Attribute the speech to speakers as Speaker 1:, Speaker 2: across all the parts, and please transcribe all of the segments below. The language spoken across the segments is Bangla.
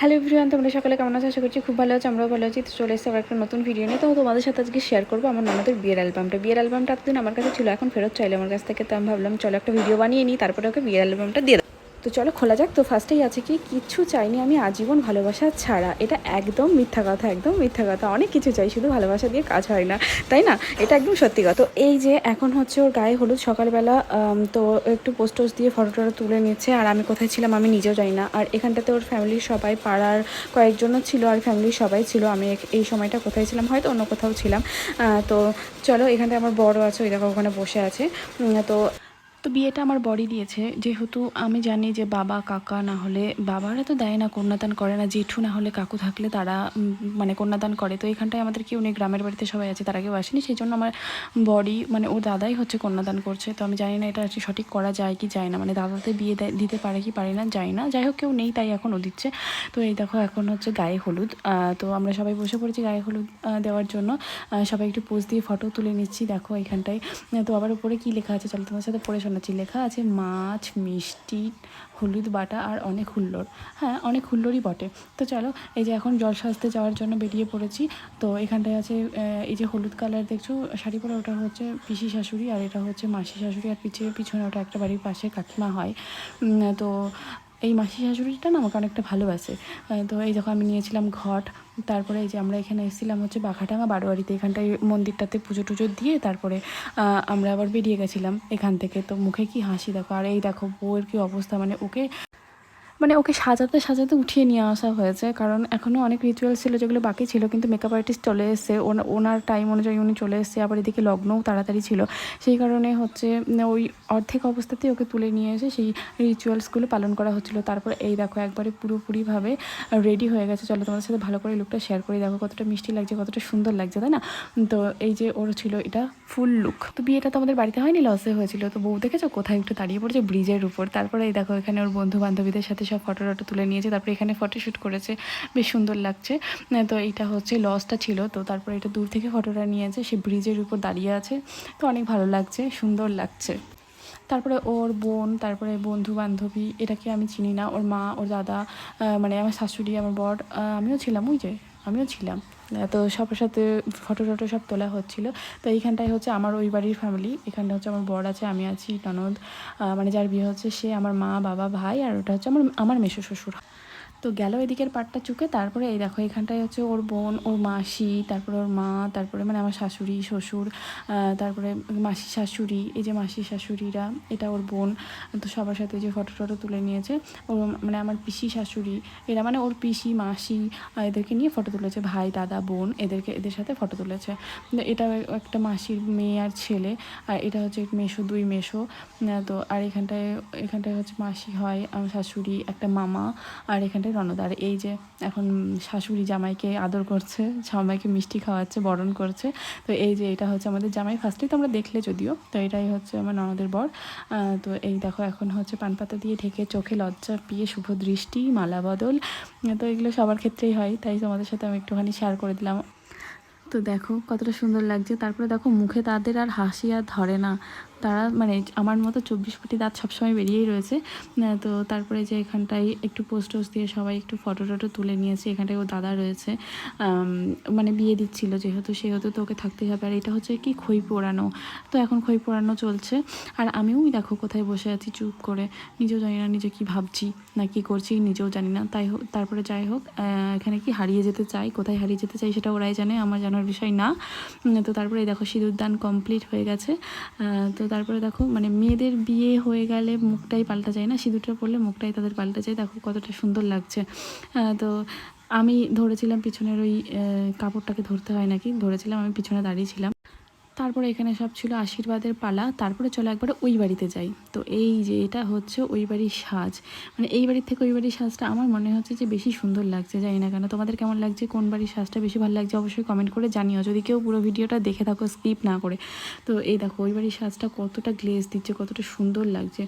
Speaker 1: হ্যালো এভরিওয়ান, তোমরা সকালে কেমন আছো? আশা করছি খুব ভালো আছো, আমরাও ভালো আছি। তো চলে এসে আবার একটা নতুন ভিডিও নিয়ে। তো তোমাদের সাথে আজকে শেয়ার করব আমার ননদের বিয়ের অ্যালবামটা। বিয়ের অ্যালবামটা এতদিন আমার কাছে ছিল, এখন ফেরত চাইলে আমার কাছ থেকে। তো আমি ভাবলাম, চলো একটা ভিডিও বানিয়ে নিই, তারপরে ওকে বিয়ের অ্যালবামটা দিয়ে তো চলো খোলা যাক, তো ফার্স্টেই আছে কি কিচ্ছু চাইনি আমি আজীবন ভালোবাসা ছাড়া। এটা একদম মিথ্যা কথা, একদম মিথ্যা কথা। অনেক কিছু চাই, শুধু ভালোবাসা দিয়ে কাজ হয় না, তাই না? এটা একদম সত্যি কথা। তো এই যে এখন হচ্ছে ওর গায়ে হলুদ সকালবেলা তো একটু পোস্ট টোস্ট দিয়ে ফটো টটো তুলে নিচ্ছে, আর আমি কোথায় ছিলাম আমি নিজেও জানি না। আর এখানটাতে ওর ফ্যামিলির সবাই, পাড়ার কয়েকজনও ছিল, আর ফ্যামিলির সবাই ছিল। আমি এই সময়টা কোথায় ছিলাম, হয়তো অন্য কোথাও ছিলাম। তো চলো এখানটা আমার বড় আছে, ওই দেখো ওখানে বসে আছে। তো তো বিয়েটা আমার বড়ি দিয়েছে। যেহেতু আমি জানি যে বাবা, কাকা না হলে বাবারা তো দেয় না, কন্যাদান করে না। জেঠু না হলে কাকু থাকলে তারা মানে কন্যাদান করে। তো এখানটায় আমাদের কেউ নেই, গ্রামের বাড়িতে সবাই আছে, তারা কেউ আসেনি। সেই জন্য আমার বড়ি মানে ওর দাদাই হচ্ছে কন্যাদান করছে। তো আমি জানি না এটা সঠিক করা যায় কি যায় না। মানে দাদাতে বিয়ে দিতে পারে কি পারে না যায় না। যাই হোক, কেউ নেই, তাই এখন ও দিচ্ছে। তো এই দেখো, এখন হচ্ছে গায়ে হলুদ। তো আমরা সবাই বসে পড়েছি গায়ে হলুদ দেওয়ার জন্য। সবাই একটু পোজ দিয়ে ফটো তুলে নিচ্ছি। দেখো এখানটায়। তো আবার উপরে কি লেখা আছে? চলো তোমার সাথে পড়ে শোনাচ্ছি লেখা আছে মাছ, মিষ্টি, হলুদ বাটা আর অনেক হুল্লোড়। হ্যাঁ অনেক হুল্লোড়ই বটে। তো চলো, এই যে এখন জল সাজতে যাওয়ার জন্য বেরিয়ে পড়েছি, তো এখানটায় আছে এই যে হলুদ কালার দেখছ, শাড়ি পরে ওটা হচ্ছে পিসি শাশুড়ি আর এটা হচ্ছে মাসি শাশুড়ি, আর পিছিয়ে পিছনে ওটা একটা বাড়ির পাশে কাকিমা হয়। তো এই মাসি শাশুড়িটা না আমাকে অনেকটা ভালোবাসে। তো এই যখন আমি নিয়েছিলাম ঘট, তারপরে এই যে আমরা এখানে এসেছিলাম হচ্ছে বাঘাটাঙ্গা বারোয়ারিতে এখানটায় মন্দিরটাতে পুজো টুজো দিয়ে তারপরে আমরা আবার বেরিয়ে গেছিলাম এখান থেকে। তো মুখে কি হাসি দেখো, আর এই দেখো বউয়ের কি অবস্থা মানে ওকে মানে ওকে সাজাতে সাজাতে উঠিয়ে নিয়ে আসা হয়েছে। কারণ এখনও অনেক রিচুয়াল ছিল যেগুলো বাকি ছিল, কিন্তু মেকআপ আর্টিস্ট চলে এসছে। ওনা- ওনার টাইম অনুযায়ী উনি চলে এসছে। আবার এদিকে লগ্নও তাড়াতাড়ি ছিল। সেই কারণে হচ্ছে ওই অর্ধেক অবস্থাতেই ওকে তুলে নিয়ে এসে সেই রিচুয়ালসগুলো পালন করা হচ্ছিল। তারপর এই দেখো, একবারে পুরোপুরিভাবে রেডি হয়ে গেছে। চলো তোমাদের সাথে ভালো করে লুকটা শেয়ার করে। দেখো কতটা মিষ্টি লাগছে, কতটা সুন্দর লাগছে, তাই না? তো এই যে ওর ছিল এটা ফুল লুক তো বিয়েটা তো আমাদের বাড়িতে হয়নি লসে হয়েছিল। তো বউ দেখেছ? কোথায় একটু দাঁড়িয়ে পড়েছে ব্রিজের উপর। তারপরে এই দেখো, এখানে ওর বন্ধু বান্ধবীদের সাথে সব ফটো টটো তুলে নিয়েছে, তারপরে এখানে ফটোশ্যুট করেছে, বেশ সুন্দর লাগছে। তো এটা হচ্ছে লসটা ছিল, তো তারপরে এটা দূর থেকে ফটোটা নিয়েছে, সে ব্রিজের উপর দাঁড়িয়ে আছে, তো অনেক ভালো লাগছে, সুন্দর লাগছে। তারপরে ওর বোন, তারপরে বন্ধু বান্ধবী এটাকে আমি চিনি না, ওর মা, ওর দাদা মানে আমার শাশুড়ি, আমার বর আমিও ছিলাম, ওই যে, আমিও ছিলাম। তো সবার সাথে ফটো টটো সব তোলা হচ্ছিল। তো এইখানটায় হচ্ছে আমার ওই বাড়ির ফ্যামিলি এখানটা হচ্ছে আমার বর আছে, আমি আছি, ননদ। মানে যার বিয়ে হচ্ছে সে আমার মা, বাবা, ভাই, আর ওটা হচ্ছে আমার আমার মেসো শ্বশুর। তো গেল এদিকের পাটটা চুকে, তারপরে এই দেখো এখানটায় হচ্ছে ওর বোন, ওর মাসি, তারপরে ওর মা, তারপরে মানে আমার শাশুড়ি, শ্বশুর তারপরে মাসি শাশুড়ি, এই যে মাসি শাশুড়িরা, এটা ওর বোন, তো সবার সাথে যে ফটো টটো তুলে নিয়েছে। ওর মানে আমার পিসি শাশুড়ি, এরা মানে ওর পিসি, মাসি এদেরকে নিয়ে ফটো তুলেছে, ভাই, দাদা, বোন, এদেরকে, এদের সাথে ফটো তুলেছে। এটা একটা মাসির মেয়ে আর ছেলে, আর এটা হচ্ছে মেশো দুই মেশো তো আর এখানটায় এখানটায় হচ্ছে মাসি হয়, আমার শাশুড়ি, একটা মামা, আর এখানটায় রণদ আর এই যে এখন শাশুড়ি জামাইকে আদর করছে, জামাইকে মিষ্টি খাওয়াচ্ছে, বরণ করছে, তো এই যে এটা হচ্ছে আমাদের জামাই ফার্স্টেই তো আমরা দেখলে যদিও, তো এটাই হচ্ছে আমার ননদের বর। তো এই দেখো এখন হচ্ছে পান পাতা দিয়ে ঢেকে চোখে লজ্জা পিয়ে শুভ দৃষ্টি, মালা বদল, তো এগুলো সবার ক্ষেত্রেই হয়, তাই তোমাদের সাথে আমি একটুখানি শেয়ার করে দিলাম। তো দেখো কতটা সুন্দর লাগছে, তারপরে দেখো মুখে তাদের আর হাসি আর ধরে না। তারা মানে আমার মতো চব্বিশ কোটি দাঁত সবসময় বেরিয়েই রয়েছে। তো তারপরে যে এখানটায় একটু পোস্ট টোস্ট দিয়ে সবাই একটু ফটো টটো তুলে নিয়েছে, এখানটায় ও দাদা রয়েছে। মানে বিয়ে দিচ্ছিল যেহেতু, সেহেতু তো ওকে থাকতেই হবে। আর এটা হচ্ছে কি খই পোড়ানো? তো এখন খই পোড়ানো চলছে। আর আমিও দেখো কোথায় বসে আছি চুপ করে। নিজেও জানি না নিজে কি ভাবছি, না কি করছি, নিজেও জানি না। তাই হোক, তারপরে যাই হোক এখানে কি হারিয়ে যেতে চাই, কোথায় হারিয়ে যেতে চাই সেটা ওরাই জানে, আমার জানার বিষয় না। তো তারপরে দেখো সিঁদুর দান কমপ্লিট হয়ে গেছে। তো তারপরে দেখো মানে মেয়েদের বিয়ে হয়ে গেলে মুখটাই পাল্টা যায় না, সিঁদুরটা পড়লে মুখটাই তাদের পাল্টা যায়। দেখো কতটা সুন্দর লাগছে। তো আমি ধরেছিলাম পিছনের ওই কাপড়টাকে ধরতে হয় নাকি? ধরেছিলাম আমি পিছনে দাঁড়িয়েছিলাম তারপরে এখানে সব ছিল আশীর্বাদের পালা। তারপরে চলো একবারে ওই বাড়িতে যাই। তো এই যে এটা হচ্ছে ওই বাড়ির সাজ। মানে এই বাড়ির থেকে ওই বাড়ির সাজটা আমার মনে হচ্ছে যে বেশি সুন্দর লাগছে, জানি না কেন। তোমাদের কেমন লাগছে? কোন বাড়ির সাজটা বেশি ভালো লাগছে? অবশ্যই কমেন্ট করে জানিও। যদি কেউ পুরো ভিডিওটা দেখে থাকো স্কিপ না করে। তো এই দেখো, ওই বাড়ির সাজটা কতটা গ্লেজ দিচ্ছে, কতটা সুন্দর লাগছে।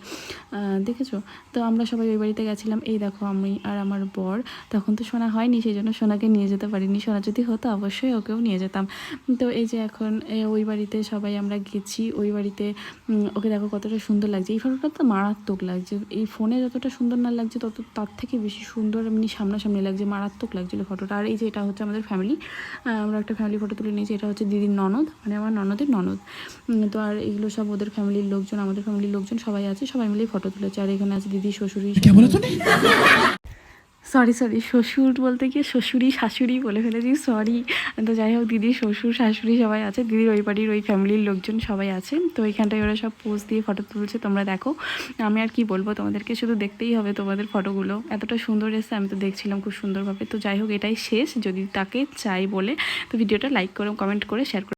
Speaker 1: দেখেছ? তো আমরা সবাই ওই বাড়িতে গেছিলাম। এই দেখো, আমি আর আমার বর। তখন তো সোনা হয়নি, সেই জন্য সোনাকে নিয়ে যেতে পারিনি। সোনা যদি হতো, অবশ্যই ওকেও নিয়ে যেতাম। তো এই যে এখন ওই বাড়ি বাড়িতে সবাই আমরা গেছি ওই বাড়িতে ওকে দেখো কতটা সুন্দর লাগছে। এই ফটোটা তো মারাত্মক লাগছে। এই ফোনে যতটা সুন্দর না লাগছে তত তার থেকে বেশি সুন্দর এমনি সামনাসামনি লাগছে মারাত্মক লাগছিল ফটোটা। আর এই যে এটা হচ্ছে আমাদের ফ্যামিলি আমরা একটা ফ্যামিলি ফটো তুলে নিয়েছি এটা হচ্ছে দিদির ননদ মানে আমার ননদের ননদ। তো আর এগুলো সব ওদের ফ্যামিলির লোকজন আমাদের ফ্যামিলির লোকজন সবাই আছে সবাই মিলেই ফটো তুলেছে। আর এখানে আছে দিদি শ্বশুরি সরি সরি শ্বশুর বলতে গিয়ে শ্বশুরি, শাশুড়ি বলে ফেলেছি সরি তো যাই হোক, দিদি, শ্বশুর, শাশুড়ি সবাই আছে, দিদির ওই বাড়ির ওই ফ্যামিলির লোকজন সবাই আছে। তো এখানটায় ওরা সব পোজ দিয়ে ফটো তুলছে, তোমরা দেখো। আমি আর কি বলব, তোমাদেরকে শুধু দেখতেই হবে তোমাদের ফটোগুলো এতটা সুন্দর এসে আমি তো দেখছিলাম খুব সুন্দরভাবে। তো যাই হোক, এটাই শেষ। যদি তাকে চাই বলে, তো ভিডিওটা লাইক করে কমেন্ট করে শেয়ার করে।